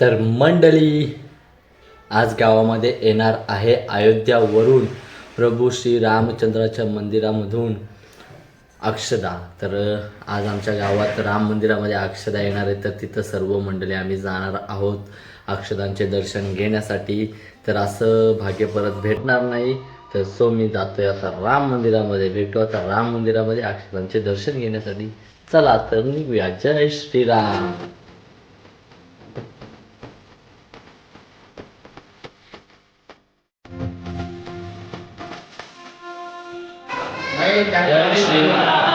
तर मंडळी आज गावामध्ये येणार आहे अयोध्यावरून प्रभू श्री रामचंद्राच्या मंदिरामधून अक्षदा. तर आज आमच्या गावात राम मंदिरामध्ये अक्षदा येणार आहे तर तिथं सर्व मंडळी आम्ही जाणार आहोत अक्षदांचे दर्शन घेण्यासाठी. तर असं भाग्य परत भेटणार नाही. तर सो मी जातोय आता राम मंदिरामध्ये. भेटतो आता राम मंदिरामध्ये अक्षदांचे दर्शन घेण्यासाठी. चला तर निघूया. जय श्रीराम. जय श्रीराम